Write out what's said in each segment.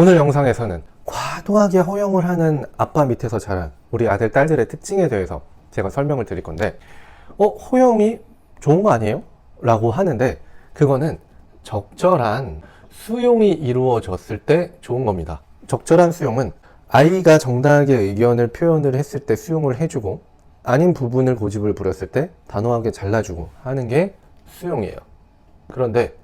오늘 영상에서는 과도하게 허용을 하는 아빠 밑에서 자란 우리 아들, 딸들의 특징에 대해서 제가 설명을 드릴 건데, 어, 허용이 좋은 거 아니에요? 라고 하는데, 그거는 적절한 수용이 이루어졌을 때 좋은 겁니다. 적절한 수용은 아이가 정당하게 의견을 표현을 했을 때 수용을 해주고, 아닌 부분을 고집을 부렸을 때 단호하게 잘라주고 하는 게 수용이에요. 그런데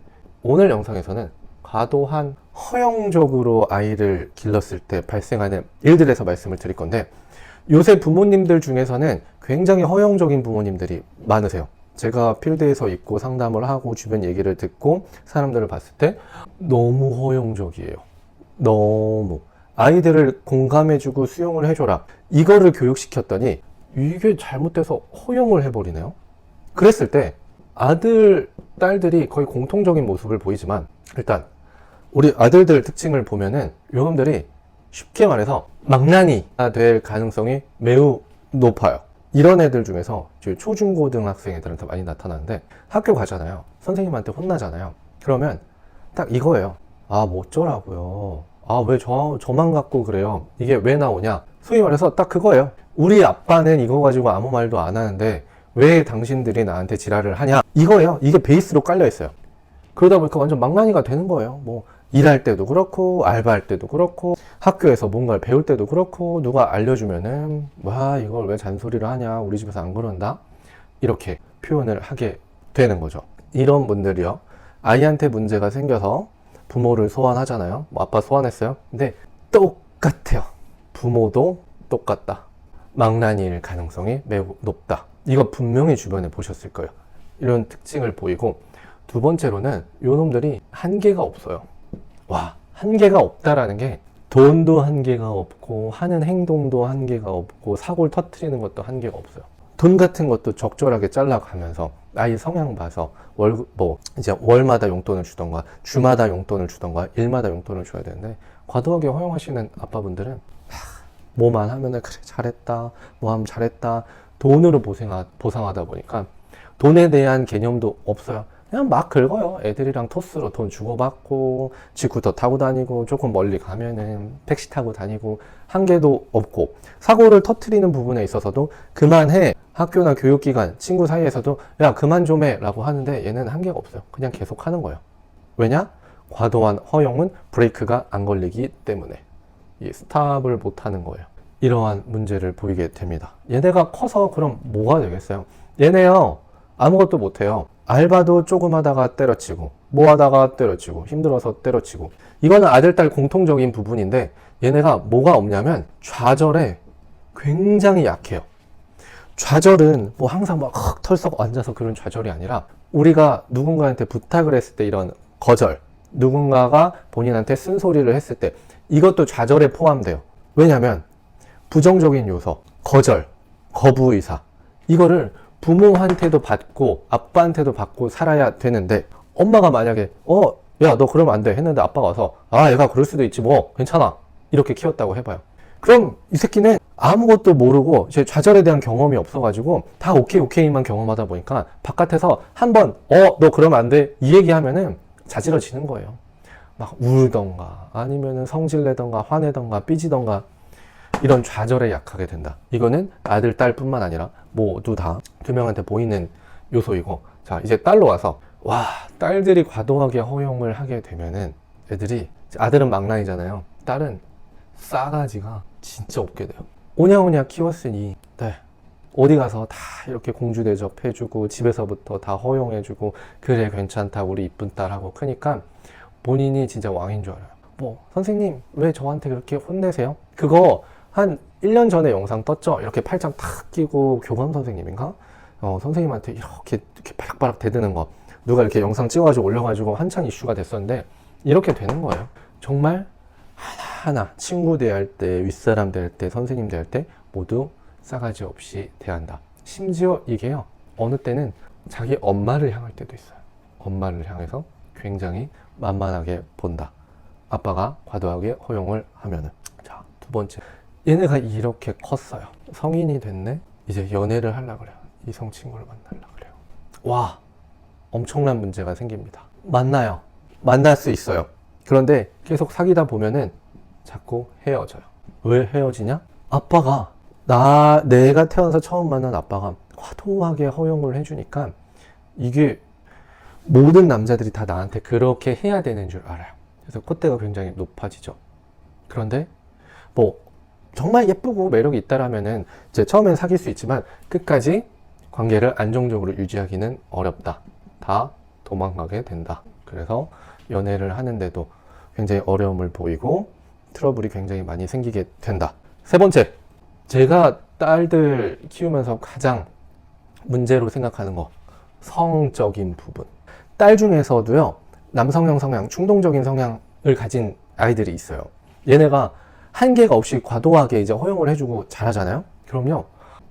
오늘 영상에서는 과도한 허용적으로 아이를 길렀을 때 발생하는 일들에서 말씀을 드릴 건데 요새 부모님들 중에서는 굉장히 허용적인 부모님들이 많으세요. 제가 필드에서 있고 상담을 하고 주변 얘기를 듣고 사람들을 봤을 때 너무 허용적이에요. 너무. 아이들을 공감해주고 수용을 해줘라. 이거를 교육시켰더니 이게 잘못돼서 허용을 해버리네요. 그랬을 때 아들, 딸들이 거의 공통적인 모습을 보이지만 일단 우리 아들들 특징을 보면은 요놈들이 쉽게 말해서 망나니가 될 가능성이 매우 높아요. 이런 애들 중에서 초중고등학생 애들한테 많이 나타나는데 학교 가잖아요. 선생님한테 혼나잖아요. 그러면 딱 이거예요. 아, 뭐 어쩌라고요. 아, 왜 저, 저만 갖고 그래요? 이게 왜 나오냐? 소위 말해서 딱 그거예요. 우리 아빠는 이거 가지고 아무 말도 안 하는데 왜 당신들이 나한테 지랄을 하냐? 이거예요. 이게 베이스로 깔려 있어요. 그러다 보니까 완전 망나니가 되는 거예요. 뭐 일할 때도 그렇고 알바할 때도 그렇고 학교에서 뭔가를 배울 때도 그렇고 누가 알려주면은 와 이걸 왜 잔소리를 하냐 우리 집에서 안 그런다 이렇게 표현을 하게 되는 거죠. 이런 분들이요 아이한테 문제가 생겨서 부모를 소환하잖아요. 뭐 아빠 소환했어요. 근데 똑같아요. 부모도 똑같다. 망나니일 가능성이 매우 높다. 이거 분명히 주변에 보셨을 거예요. 이런 특징을 보이고 두 번째로는 요놈들이 한계가 없어요. 와, 한계가 없다라는 게 돈도 한계가 없고 하는 행동도 한계가 없고 사고를 터트리는 것도 한계가 없어요. 돈 같은 것도 적절하게 잘라가면서 아이 성향 봐서 월, 뭐, 이제 월마다 용돈을 주던가 주마다 용돈을 주던가 일마다 용돈을 줘야 되는데 과도하게 허용하시는 아빠분들은 하, 뭐만 하면은 그래 잘했다 뭐 하면 잘했다 돈으로 보상하, 보상하다 보니까 돈에 대한 개념도 없어요. 그냥 막 긁어요. 애들이랑 토스로 돈 주고받고, 지구터 타고 다니고, 조금 멀리 가면은 택시 타고 다니고, 한계도 없고, 사고를 터트리는 부분에 있어서도 그만해. 학교나 교육기관, 친구 사이에서도 야, 그만 좀 해. 라고 하는데 얘는 한계가 없어요. 그냥 계속 하는 거예요. 왜냐? 과도한 허용은 브레이크가 안 걸리기 때문에. 이 스탑을 못 하는 거예요. 이러한 문제를 보이게 됩니다. 얘네가 커서 그럼 뭐가 되겠어요? 얘네요, 아무것도 못해요. 알바도 조금 하다가 때려치고, 뭐 하다가 때려치고, 힘들어서 때려치고. 이거는 아들, 딸 공통적인 부분인데, 얘네가 뭐가 없냐면, 좌절에 굉장히 약해요. 좌절은 뭐 항상 막 헉, 털썩 앉아서 그런 좌절이 아니라, 우리가 누군가한테 부탁을 했을 때 이런 거절, 누군가가 본인한테 쓴소리를 했을 때, 이것도 좌절에 포함돼요. 왜냐면, 부정적인 요소, 거절, 거부 의사, 이거를 부모한테도 받고 아빠한테도 받고 살아야 되는데 엄마가 만약에 어, 야, 너 그러면 안 돼. 했는데 아빠가 와서 아, 얘가 그럴 수도 있지 뭐. 괜찮아. 이렇게 키웠다고 해봐요. 그럼 이 새끼는 아무것도 모르고 이제 좌절에 대한 경험이 없어가지고 다 오케이 오케이만 경험하다 보니까 바깥에서 한번 어, 너 그러면 안 돼. 이 얘기하면은 자지러지는 거예요. 막 울던가 아니면은 성질내던가 화내던가 삐지던가 이런 좌절에 약하게 된다. 이거는 아들, 딸뿐만 아니라 모두 다 두 명한테 보이는 요소이고, 자, 이제 딸로 와서, 와, 딸들이 과도하게 허용을 하게 되면은 애들이, 아들은 망나니잖아요. 딸은 싸가지가 진짜 없게 돼요. 오냐오냐 키웠으니, 네. 어디 가서 다 이렇게 공주 대접해주고, 집에서부터 다 허용해주고, 그래, 괜찮다, 우리 이쁜 딸하고 크니까 본인이 진짜 왕인 줄 알아요. 뭐, 선생님, 왜 저한테 그렇게 혼내세요? 그거 한 1년 전에 영상 떴죠? 이렇게 팔짱 탁 끼고 교감 선생님인가? 어, 선생님한테 이렇게, 이렇게 바락바락 대드는 거. 누가 이렇게 영상 찍어가지고 올려가지고 한창 이슈가 됐었는데, 이렇게 되는 거예요. 정말 하나하나 친구 대할 때, 윗사람 대할 때, 선생님 대할 때 모두 싸가지 없이 대한다. 심지어 이게요, 어느 때는 자기 엄마를 향할 때도 있어요. 엄마를 향해서 굉장히 만만하게 본다. 아빠가 과도하게 허용을 하면은. 자, 두 번째. 얘네가 이렇게 컸어요. 성인이 됐네? 이제 연애를 하려고 그래요. 이성 친구를 만나려고 그래요. 와, 엄청난 문제가 생깁니다. 만나요. 만날 수 있어요. 그런데 계속 사귀다 보면은 자꾸 헤어져요. 왜 헤어지냐? 아빠가 나 내가 태어나서 처음 만난 아빠가 과도하게 허용을 해주니까 이게 모든 남자들이 다 나한테 그렇게 해야 되는 줄 알아요. 그래서 콧대가 굉장히 높아지죠. 그런데 뭐 정말 예쁘고 매력이 있다라면은 이제 처음엔 사귈 수 있지만 끝까지 관계를 안정적으로 유지하기는 어렵다. 다 도망가게 된다. 그래서 연애를 하는데도 굉장히 어려움을 보이고 트러블이 굉장히 많이 생기게 된다. 세 번째, 제가 딸들 키우면서 가장 문제로 생각하는 거 성적인 부분. 딸 중에서도요, 남성형 성향, 충동적인 성향을 가진 아이들이 있어요. 얘네가 한계가 없이 과도하게 이제 허용을 해주고 잘하잖아요? 그럼요,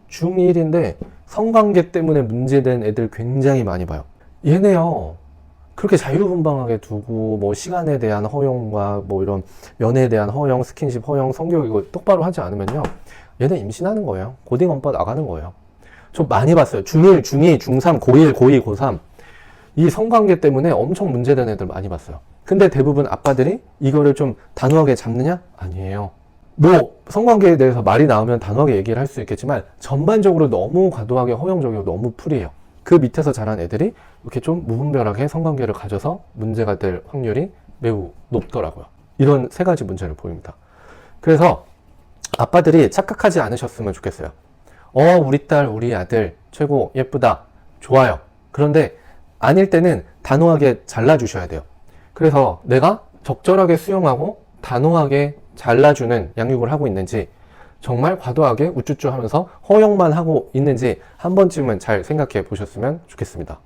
중1인데 성관계 때문에 문제된 애들 굉장히 많이 봐요. 얘네요, 그렇게 자유분방하게 두고 뭐 시간에 대한 허용과 뭐 이런 연애에 대한 허용, 스킨십 허용, 성교육 이거 똑바로 하지 않으면요. 얘네 임신하는 거예요. 고딩 엄빠 나가는 거예요. 저 많이 봤어요. 중1, 중2, 중3, 고1, 고2, 고3. 이 성관계 때문에 엄청 문제된 애들 많이 봤어요. 근데 대부분 아빠들이 이거를 좀 단호하게 잡느냐? 아니에요. 뭐 성관계에 대해서 말이 나오면 단호하게 얘기를 할 수 있겠지만 전반적으로 너무 과도하게 허용적이고 너무 풀이에요. 그 밑에서 자란 애들이 이렇게 좀 무분별하게 성관계를 가져서 문제가 될 확률이 매우 높더라고요. 이런 세 가지 문제를 보입니다. 그래서 아빠들이 착각하지 않으셨으면 좋겠어요. 어, 우리 딸, 우리 아들 최고 예쁘다. 좋아요. 그런데 아닐 때는 단호하게 잘라주셔야 돼요. 그래서 내가 적절하게 수용하고 단호하게 잘라주는 양육을 하고 있는지 정말 과도하게 우쭈쭈 하면서 허용만 하고 있는지 한 번쯤은 잘 생각해 보셨으면 좋겠습니다.